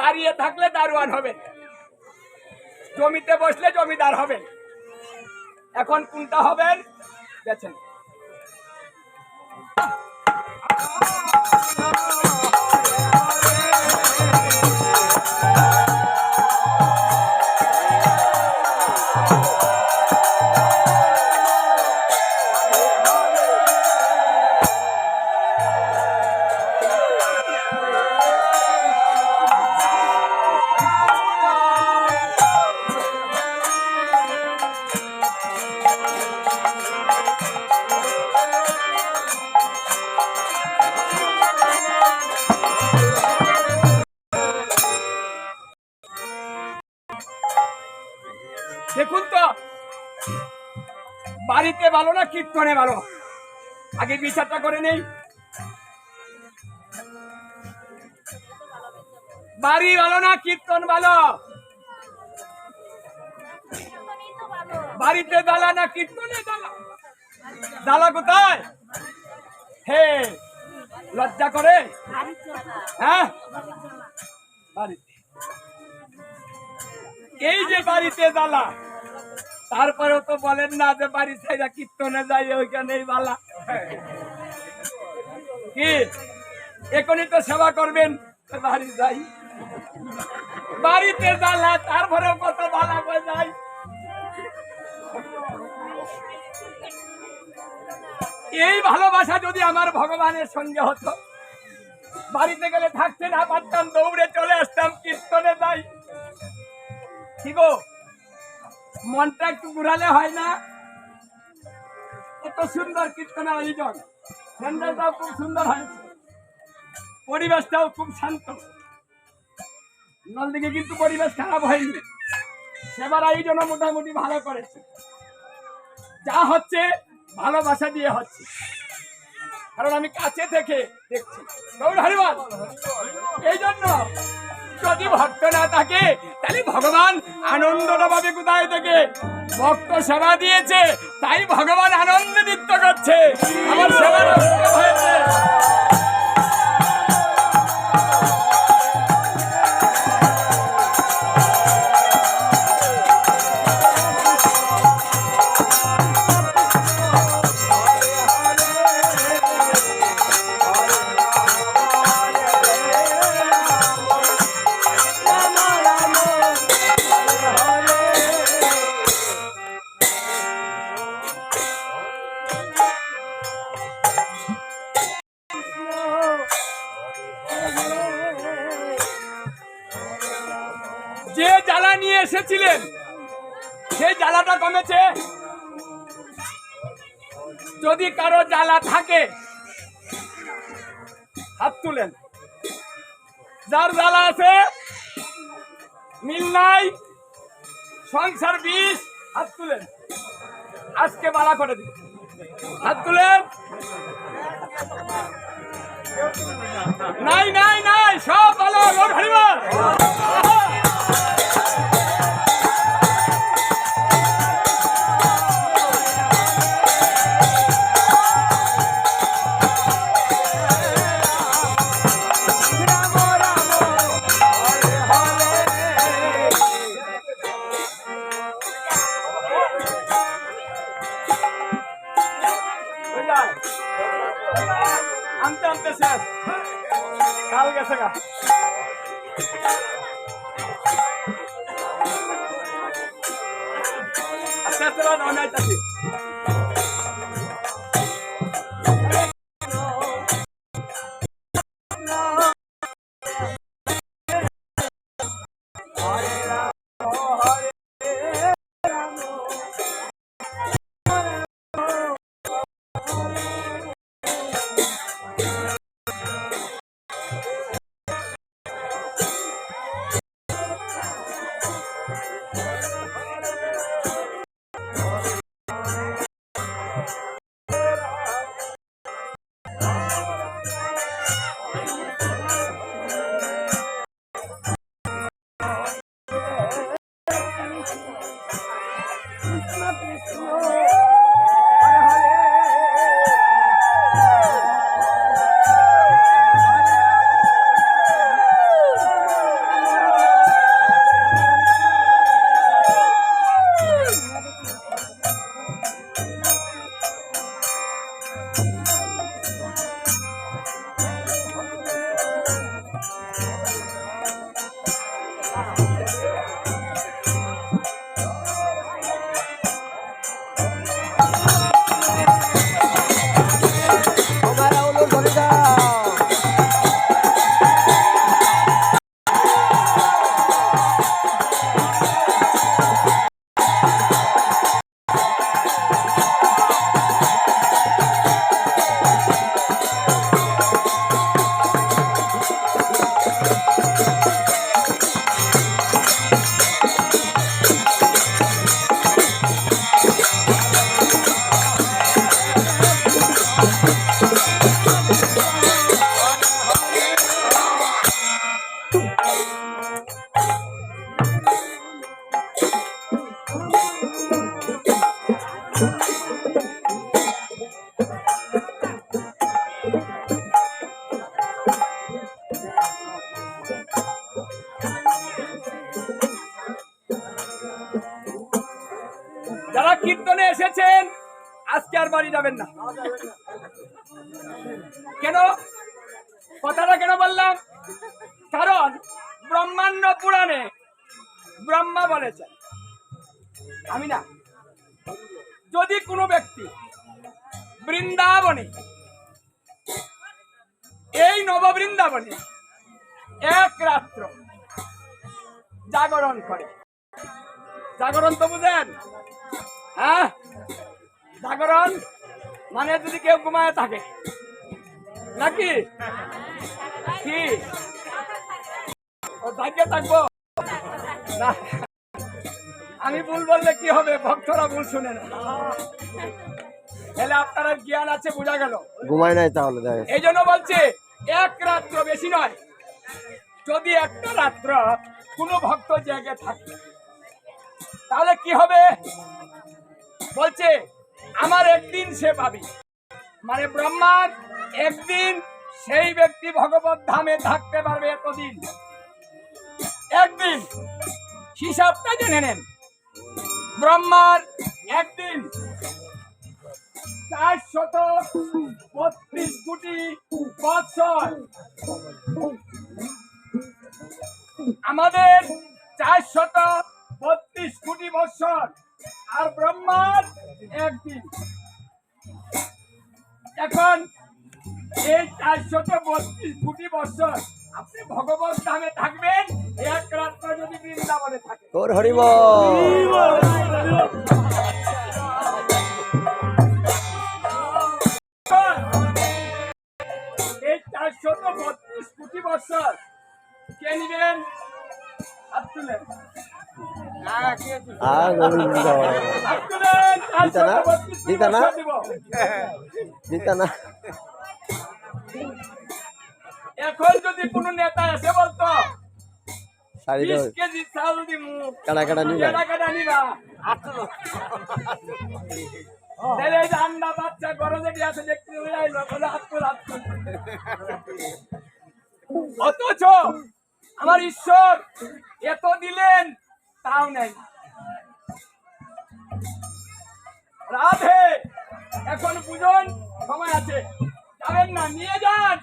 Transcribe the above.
দাঁড়িয়ে থাকলে দারোয়ান হবেন। জমিতে বসলে জমিদার হবেন। এখন কোনটা হবেন? গেছেন বাড়িতে ভালো না কীর্তনে ভালো? আগে বিচারটা করে নেই। বাড়ি ভালো না, কীর্তন ভালো। বাড়িতে দালা না, কীর্তনে দালা দালা কোথায়? হে, লজ্জা করে। হ্যাঁ? বাড়িতে। এই যে বাড়িতে দালা তারপরেও তো বলেন না যে বাড়ি ছাইরা কীর্তনে যাই ওইখানেই বালা। কি? এখনই তো সেবা করবেন। বাড়ি যাই। বাড়িতে জ্বালা, তারপরেও কত বালা করে যাই এই ভালোবাসা যদি আমার ভগবানের সঙ্গে হতো, বাড়িতে গেলে থাকতে না পারতাম, দৌড়ে চলে আসতাম, কীর্তনে যাই। কি গো? মনটা একটু ঘুরালে হয় না। এত সুন্দর কীর্তনের আয়োজন। প্যান্ডেলটাও খুব সুন্দর হয়েছে। পরিবেশটাও খুব শান্ত। নলদিকে কিন্তু পরিবেশ খারাপ হয়নি। সেবার আয়োজনও মোটামুটি ভালো করেছে। যা হচ্ছে, ভালোবাসা দিয়ে হচ্ছে। কারণ আমি কাছে থেকে দেখছি। গৌর হরিবল, এই জন্য যদি ভক্ত না থাকে, তাহলে ভগবান আনন্দটা পাবে কোথায় থেকে? ভক্ত সেবা দিয়েছে, তাই ভগবান আনন্দ নৃত্য করছে। আমার সেবা যে জ্বালা নিয়ে এসেছিলেন সেই জ্বালাটা কমেছে। যদি কারও জ্বালা থাকে, হাত তুলেন। যার জ্বালা আছে, মিল নাই, সংসার বিষ, হাত তুলেন। আজকে বালা করে দিন। হাত তুলেন। নাই নাই নাই, সব ভালো কাল গেছে গা। আস্তে আস্তে বাদ অনেক যারা কীর্তনে এসেছেন আর বাড়ি যাবেন না। কেন? কথাটা কেন বললাম? কারণ ব্রহ্মাণ্ড পুরাণে ব্রহ্মা বলেছেন। আমি না, যদি কোনো ব্যক্তি বৃন্দাবনে, এই নববৃন্দাবনে এক রাত্র জাগরণ করে, জাগরণ তো বুঝেন? হ্যাঁ? জাগরণ মানে যদি কেউ ঘুমায় থাকে। নাকি? কি? ও ভাগ্যে থাকব? না। আমি ভুল বললে কি হবে? ভক্তরা ভুল শুনে না। তাহলে আপনার জ্ঞান আছে বোঝা গেল। ঘুমায় নাই তাহলে এই জন্য বলছে এক রাত্র বেশি নয়। যদি একটা রাত্র কোনো ভক্ত জেগে থাকে তাহলে কি হবে? বলছে আমার একদিন সে পাবি। মানে ব্রহ্মার একদিন সেই ব্যক্তি ভগবত ধামে থাকতে পারবে এতদিন। একদিন, হিসাবটা জেনে নেন। ব্রহ্মার একদিন চার শত বত্রিশ কোটি বৎসর। আমাদের চার শত বত্রিশ কোটি বৎসর। আর ব্রহ্মার একদিন এখন এই চারশত বত্রিশ কোটি বৎসর আপনি ভগবত ধামে থাকবেন এক রাত্র যদি বৃন্দাবনে থাকে। তোর হরিব এই চারশত বত্রিশ কোটি বছর কে নিবেন? হাত তুলেন গোবিন্দ। হাত তুলেন দিতা না? দিতা না? দিতা না এখন যদি কোনো নেতা এসে বলতো কাটা কাটা নিবা আন্ডা বাচ্চা যেটি আছে দেখতে। অথচ আমার ঈশ্বর এত দিলেন তাও নেই রাধে! এখন বুঝুন সময় আছে। যাবেন না নিয়ে যান